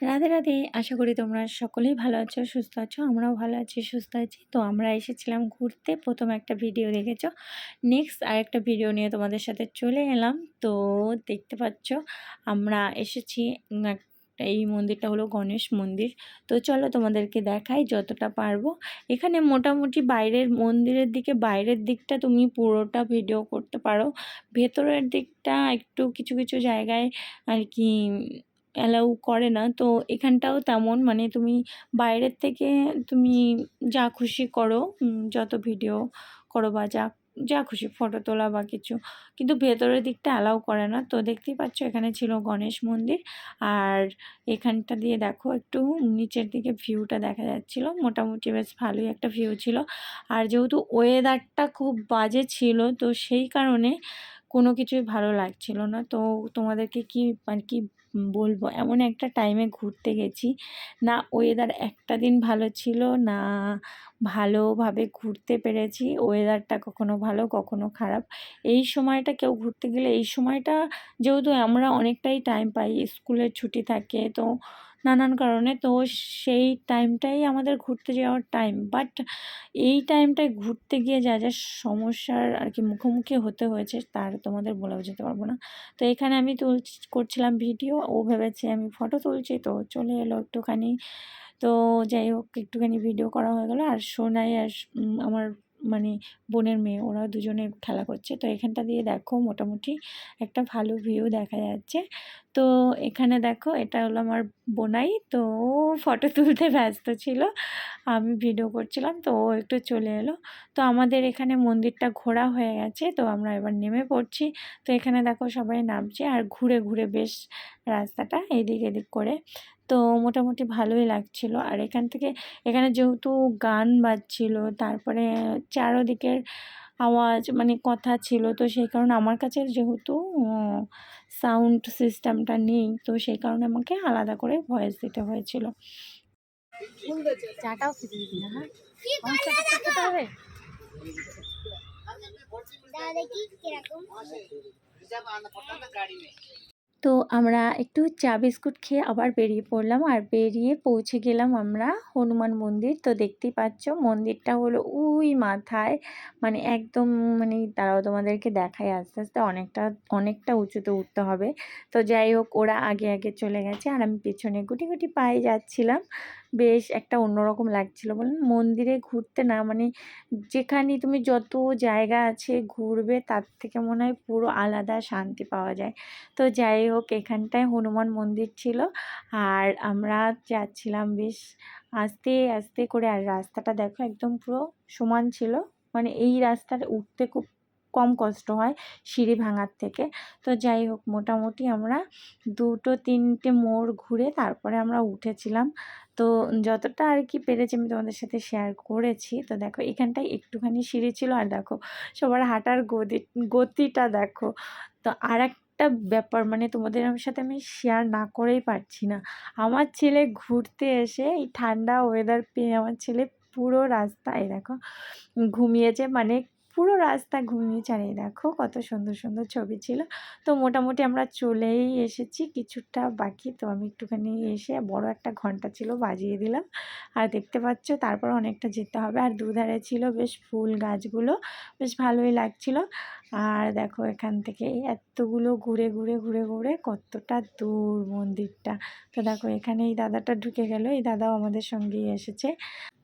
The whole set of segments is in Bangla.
রাধে রাধে। আশা করি তোমরা সকলেই ভালো আছো, সুস্থ আছো, আমরাও ভালো আছি, সুস্থ আছি। তো আমরা এসেছিলাম ঘুরতে, প্রথম একটা ভিডিও দেখেছ। নেক্সট আরেকটা ভিডিও নিয়ে তোমাদের সাথে চলে এলাম। তো দেখতে পাচ্ছ, আমরা এসেছি এই মন্দিরটা হলো গণেশ মন্দির। তো চলো তোমাদেরকে দেখাই যতটা পারব। এখানে মোটামুটি বাইরের মন্দিরের দিকে, বাইরের দিকটা তুমি পুরোটা ভিডিও করতে পারো। ভেতরের দিকটা একটু কিছু কিছু জায়গায় আর কি অ্যালাউ করে না। তো এখানটাও তেমন মানে তুমি বাইরের থেকে তুমি যা খুশি করো যত ভিডিও করো বা যা যা খুশি ফটো তোলা বা কিছু। কিন্তু ভেতরের দিকটা অ্যালাউ করে না। তো দেখতেই পাচ্ছ এখানে ছিল গণেশ মন্দির। আর এখানটা দিয়ে দেখো একটু নিচের দিকে ভিউটা দেখা যাচ্ছিল। মোটামুটি বেশ ভালোই একটা ভিউ ছিল। আর যেহেতু ওয়েদারটা খুব বাজে ছিল, তো সেই কারণে কোনো কিছুই ভালো লাগছিল না। তো তোমাদেরকে কি মানে কি বলব, এমন একটা টাইমে ঘুরতে গেছি। না ওয়েদার একটা দিন ভালো ছিল, না ভালোভাবে ঘুরতে পেরেছি। ওয়েদারটা কখনো ভালো, কখনো খারাপ। এই সময়টা কেউ ঘুরতে গেলে, এই সময়টা যেহেতু আমরা অনেকটাই টাইম পাই স্কুলের ছুটি থাকে, তো নানান কারণে। তো সেই টাইমটাই আমাদের ঘুরতে যাওয়ার টাইম বাট এই টাইমটায় ঘুরতে গিয়ে যা যা সমস্যার আর কি মুখোমুখি হতে হয়েছে, তার তোমাদের বলে বোঝাতে পারব না। তো এখানে আমি তুল করছিলাম ভিডিও ও ভেবেছে আমি ফটো তুলছি, তো চলে এলো একটুখানি। তো যাই হোক, একটুখানি ভিডিও করা হয়ে গেলো। আর সোনাই আর আমার মানে বোনের মেয়ে, ওরা দুজনে খেলা করছে। তো এখানটা দিয়ে দেখো মোটামুটি একটা ভালো ভিউ দেখা যাচ্ছে। তো এখানে দেখো, এটা হলো আমার বোনাই। তো ও ফটো তুলতে ব্যস্ত ছিল। আমি ভিডিও করছিলাম, তো ও একটু চলে এলো। তো আমাদের এখানে মন্দিরটা ঘোরা হয়ে গেছে, তো আমরা এবার নেমে পড়ছি। তো এখানে দেখো সবাই নামছে আর ঘুরে ঘুরে বেশ রাস্তাটা এদিক এদিক করে। তো মোটামুটি ভালোই লাগছিল। আর এখান থেকে এখানে যেহেতু গান বাজছিল তারপরে চারোদিকের আওয়াজ মানে কথা ছিল তো সেই কারণে আমার কাছে যেহেতু সাউন্ড সিস্টেমটা নেই তো সেই কারণে আমাকে আলাদা করে ভয়েস দিতে হয়েছিল। চাটাও খেতে দিবি না হ্যাঁ? কীরকম? তো আমরা একটু চা বিস্কুট খেয়ে আবার বেরিয়ে পড়লাম আর বেরিয়ে পৌঁছে গেলাম আমরা হনুমান মন্দির। তো দেখতেই পাচ্ছ মন্দিরটা হলো উই মাথায়। মানে একদম মানে তারাও তোমাদেরকে দেখায় আস্তে আস্তে অনেকটা অনেকটা উঁচুতে উঠতে হবে। তো যাই হোক, ওরা আগে আগে চলে গেছে আর আমি পেছনে গুটি গুটি পায়ে যাচ্ছিলাম। বেশ একটা অন্যরকম লাগছিল। বলুন মন্দিরে ঘুরতে না মানে যেখানে তুমি যত জায়গা আছে ঘুরবে তার থেকে মনে হয় পুরো আলাদা শান্তি পাওয়া যায়। তো যাই হোক, এখানটায় হনুমান মন্দির ছিল। আর আমরা যাচ্ছিলাম বেশ আস্তে আস্তে করে। আর রাস্তাটা দেখো একদম পুরো সমান ছিল। মানে এই রাস্তাটা উঠতে খুব কম কষ্ট হয় সিঁড়ি ভাঙার থেকে। তো যাই হোক, মোটামুটি আমরা দুটো তিনটে মোড় ঘুরে তারপরে আমরা উঠেছিলাম। তো যতটা আর কি পেরেছি আমি তোমাদের সাথে শেয়ার করেছি। তো দেখো, এখানটায় একটুখানি সিঁড়ি ছিল আর দেখো, সবার হাঁটার গতি গতিটা দেখো। তো আর একটা ব্যাপার মানে তোমাদের সাথে আমি শেয়ার না করেই পারছি না। আমার ছেলে ঘুরতে এসে এই ঠান্ডা ওয়েদার পেয়ে আমার ছেলে পুরো রাস্তায় দেখো, ঘুমিয়েছে মানে পুরো রাস্তা ঘুমিয়ে ছাড়িয়ে দেখো কত সুন্দর সুন্দর ছবি ছিল। তো মোটামুটি আমরা চলেই এসেছি, কিছুটা বাকি তো আমি একটুখানি এসে বড় একটা ঘণ্টা ছিল বাজিয়ে দিলাম। আর দেখতে পাচ্ছ তারপর অনেকটা যেতে হবে। আর দুধারে ছিল বেশ ফুল গাছগুলো, বেশ ভালোই লাগছিল। আর দেখো এখান থেকে এতগুলো ঘুরে ঘুরে ঘুরে ঘুরে কতটা দূর মন্দিরটা। তো দেখো এখানে এই দাদাটা ঢুকে গেল, এই দাদাও আমাদের সঙ্গেই এসেছে।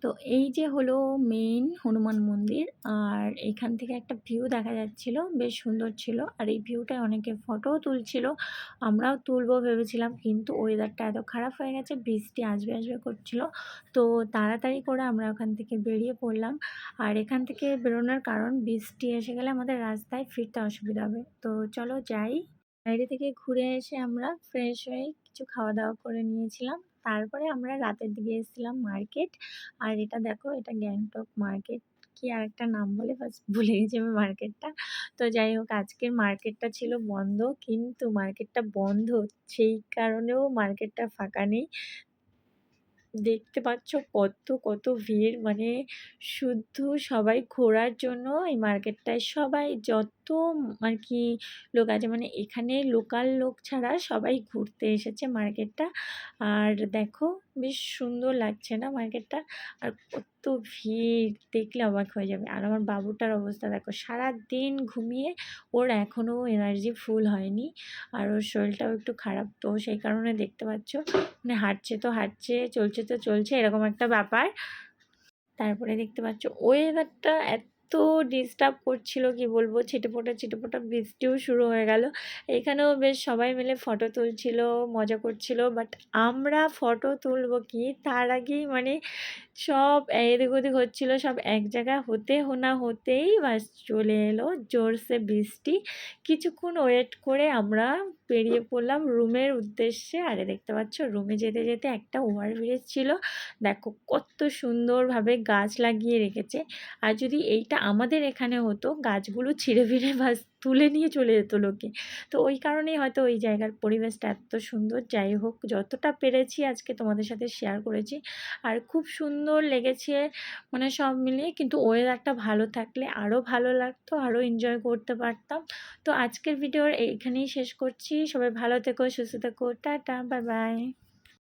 তো এই যে হলো মেইন হনুমান মন্দির, আর এখান থেকে একটা ভিউ দেখা যাচ্ছিল, বেশ সুন্দর ছিল। আর এই ভিউটায় অনেকে ফটোও তুলছিল, আমরাও তুলবো ভেবেছিলাম, কিন্তু ওয়েদারটা এত খারাপ হয়ে গেছে, বৃষ্টি আসবে আসবে করছিল। তো তাড়াতাড়ি করে আমরা ওখান থেকে বেরিয়ে পড়লাম। আর এখান থেকে বেরোনোর কারণ, বৃষ্টি এসে গেলে আমাদের রাস্তায় ফিরতে অসুবিধা হবে। তো চলো যাই। বাইরে থেকে ঘুরে এসে আমরা ফ্রেশ হয়ে কিছু খাওয়া দাওয়া করে নিয়েছিলাম। তারপরে আমরা রাতের দিকে এসেছিলাম মার্কেট আর এটা দেখো, এটা গ্যাংটক মার্কেট কি আর একটা নাম বলে? বাস ভুলে গেছি আমি মার্কেটটা তো যাই হোক, আজকের মার্কেটটা ছিল বন্ধ। কিন্তু মার্কেটটা বন্ধ, সেই কারণেও মার্কেটটা ফাঁকা নেই। দেখতে পাচ্ছ কত কত ভিড়। মানে শুদ্ধ সবাই ঘোরার জন্য এই মার্কেটটায় সবাই যত আর কি লোক আছে মানে এখানে লোকাল লোক ছাড়া সবাই ঘুরতে এসেছে মার্কেটটা। আর দেখো বেশ সুন্দর লাগছে না মার্কেটটা? আর কত ভিড় দেখলে অবাক হয়ে যাবে। আর আমার বাবুটার অবস্থা দেখো সারা দিন ঘুমিয়ে ওর এখনও এনার্জি ফুল হয়নি আর ওর শরীরটাও একটু খারাপ। তো সেই কারণে দেখতে পাচ্ছ মানে হাঁটছে তো হাঁটছে, চলছে তো চলছে, এরকম একটা ব্যাপার। তারপরে দেখতে পাচ্ছ ওয়েদারটা এত ডিস্টার্ব করছিল, কি বলব? ছিটেপোটা ছিটেপোটা বৃষ্টিও শুরু হয়ে গেল। এখানেও বেশ সবাই মিলে ফটো তুলছিল, মজা করছিল বাট আমরা ফটো তুলবো কি? তার আগেই মানে সব এদিক ওদিক হচ্ছিল, সব এক জায়গায় হতে না হতেই বাস চলে এলো। জোরসে বৃষ্টি। কিছুক্ষণ ওয়েট করে আমরা বেরিয়ে পড়লাম রুমের উদ্দেশ্যে। আরে দেখতে পাচ্ছ রুমে যেতে যেতে একটা ওভারব্রিজ ছিল। দেখো কত সুন্দরভাবে গাছ লাগিয়ে রেখেছে। আর যদি এইটা আমাদের এখানে হতো, গাছগুলো ছিঁড়ে ফিরে বাস তুলে নিয়ে চলে যেত লোকে তো ওই কারণেই হয়তো ওই জায়গার পরিবেশটা এত সুন্দর। যাই হোক, যতটা পেরেছি আজকে তোমাদের সাথে শেয়ার করেছি। আর খুব সুন্দর লেগেছে মানে সব মিলিয়ে। কিন্তু ওয়েদারটা ভালো থাকলে আরও ভালো লাগতো আরও এনজয় করতে পারতাম। তো আজকের ভিডিওর এইখানেই শেষ করছি। সবাই ভালো থেকো, সুস্থ থেকো। Tata bye bye